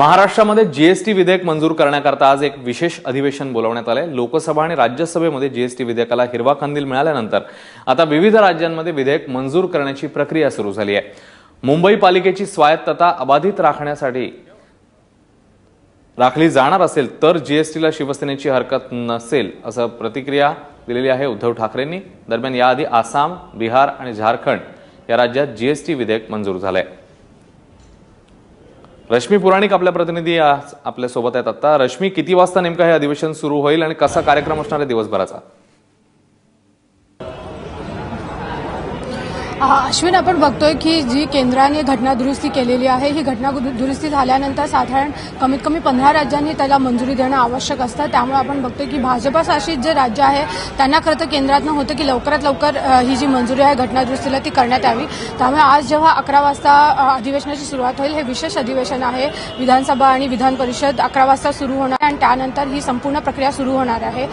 महाराष्ट्रामध्ये जीएसटी विधेयक मंजूर करण्याकरता आज एक विशेष अधिवेशन बोलवण्यात आलंय. लोकसभा आणि राज्यसभेमध्ये जीएसटी विधेयकाला हिरवा कंदील मिळाल्यानंतर आता विविध राज्यांमध्ये विधेयक मंजूर करण्याची प्रक्रिया सुरू झाली आहे. मुंबई पालिकेची स्वायत्तता अबाधित राखण्यासाठी राखली जाणार असेल तर जीएसटीला शिवसेनेची हरकत नसेल असं प्रतिक्रिया दिलेली आहे उद्धव ठाकरेंनी. दरम्यान याआधी आसाम बिहार आणि झारखंड या राज्यात जीएसटी विधेयक मंजूर झालंय. रश्मी पुराणिक आपल्या प्रतिनिधी आज आपल्यासोबत आहेत. आता रश्मी किती वाजता नेमकं हे अधिवेशन सुरू होईल आणि कसा कार्यक्रम असणार आहे दिवसभराचा? अश्विन आपण बघतोय की जी केंद्राने घटना दुरुस्ती केलेली आहे ही घटना दु- दुरुस्ती झाल्यानंतर साधारण कमीत कमी पंधरा राज्यांनी त्याला मंजुरी देणं आवश्यक असतं. त्यामुळे आपण बघतोय की भाजपा शासित जे राज्य आहे त्यांना खरं तर केंद्रातनं होतं की लवकरात लवकर ही जी मंजुरी आहे घटना दुरुस्तीला ती करण्यात यावी. त्यामुळे आज जेव्हा अकरा वाजता अधिवेशनाची सुरुवात होईल हे विशेष अधिवेशन आहे. विधानसभा आणि विधान परिषद अकरा वाजता सुरू होणार आणि त्यानंतर ही संपूर्ण प्रक्रिया सुरू होणार आहे.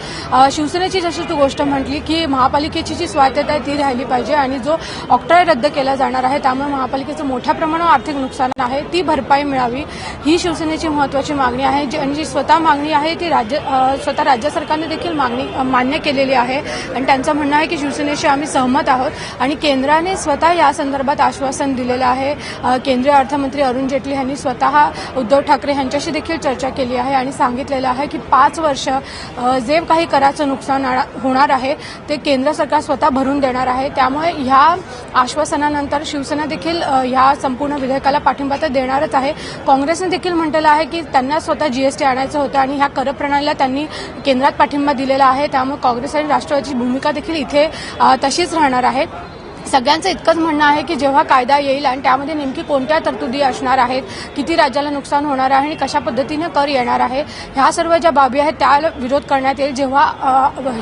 शिवसेनेची जशी तू गोष्ट म्हटली की महापालिकेची जी स्वायत्तता आहे ती राहिली पाहिजे आणि जो ऑक्ट्रॉय रद्द केला जाणार आहे त्यामुळे महापालिकेचं मोठ्या प्रमाणावर आर्थिक नुकसान आहे ती भरपाई मिळावी ही शिवसेनेची महत्वाची मागणी आहे. जी आणि जी स्वतः मागणी आहे ती राज्य स्वतः राज्य सरकारने देखील मागणी मान्य केलेली आहे. आणि त्यांचं म्हणणं आहे की शिवसेनेशी आम्ही सहमत आहोत आणि केंद्राने स्वतः या संदर्भात आश्वासन दिलेलं आहे. केंद्रीय अर्थमंत्री अरुण जेटली यांनी स्वतः उद्धव ठाकरे यांच्याशी देखील चर्चा केली आहे आणि सांगितलेलं आहे की पाच वर्ष जे काही कराचं नुकसान होणार आहे ते केंद्र सरकार स्वतः भरून देणार आहे. त्यामुळे ह्या आश्वासनानंतर शिवसेना देखील ह्या संपूर्ण विधेयकाला पाठिंबा तर देणारच आहे. काँग्रेसने देखील म्हटलेलं आहे की त्यांना स्वतः जीएसटी आणायचं होतं आणि ह्या कर प्रणालीला त्यांनी केंद्रात पाठिंबा दिलेला आहे. त्यामुळे काँग्रेस आणि राष्ट्रवादीची भूमिका देखील इथे तशीच राहणार आहे. सगळ्यांचं इतकंच म्हणणं आहे की जेव्हा कायदा येईल आणि त्यामध्ये नेमकी कोणत्या तरतुदी असणार आहेत किती राज्याला नुकसान होणार आहे आणि कशा पद्धतीने कर येणार आहे ह्या सर्व ज्या बाबी आहेत त्याला विरोध करण्यात येईल. जेव्हा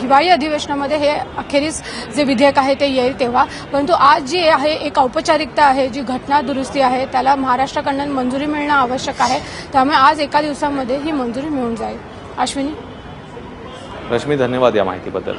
हिवाळी अधिवेशनामध्ये हे अखेरीस जे विधेयक आहे ते येईल तेव्हा. परंतु आज जी आहे एक औपचारिकता आहे जी घटना दुरुस्ती आहे त्याला महाराष्ट्राकडनं मंजुरी मिळणं आवश्यक आहे. त्यामुळे आज एका दिवसामध्ये ही मंजुरी मिळून जाईल. अश्विनी? रश्मी धन्यवाद या माहितीबद्दल.